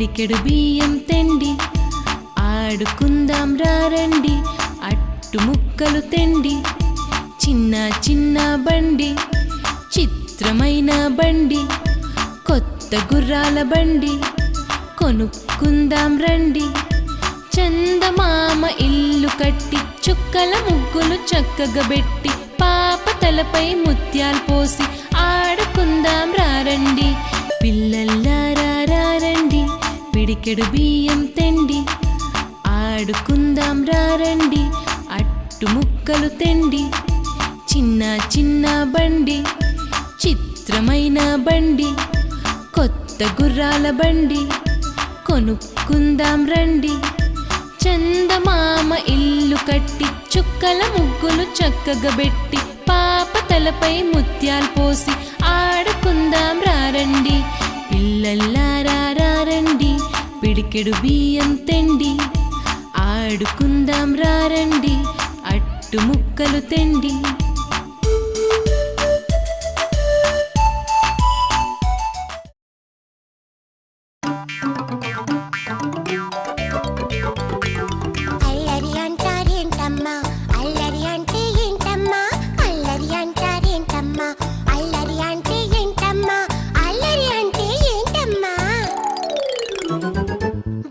పిడికెడు బియ్యం తెండి ఆడుకుందాం రారండి అట్టు ముక్కలు తెండి చిన్న చిన్న బండి చిత్రమైన బండి కొత్త గుర్రాల బండి కొనుక్కుందాం రండి. చందమామ ఇల్లు కట్టి చుక్కల ముగ్గులు చక్కగా పెట్టి పాప తలపై ముత్యాలు పోసి ఆడుకుందాం రారండి పిడికెడు బియ్యం తెండి ఆడుకుందాం రారండి అట్టు ముక్కలు తెండి చిన్న చిన్న బండి చిత్రమైన బండి కొత్త గుర్రాల బండి కొనుక్కుందాం రండి. చందమామ ఇల్లు కట్టి చుక్కల ముగ్గులు చక్కగా పెట్టి పాప తలపై ముత్యాలు పోసి ఆడుకుందాం రారండి. పిల్లల్లారా పిడికెడు బియ్యం తెండి ఆడుకుందాం రారండి అట్టు ముక్కలు తెండి.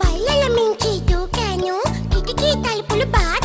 బల్లల మించి దూకాను. కిటికీ తలుపులు బాగా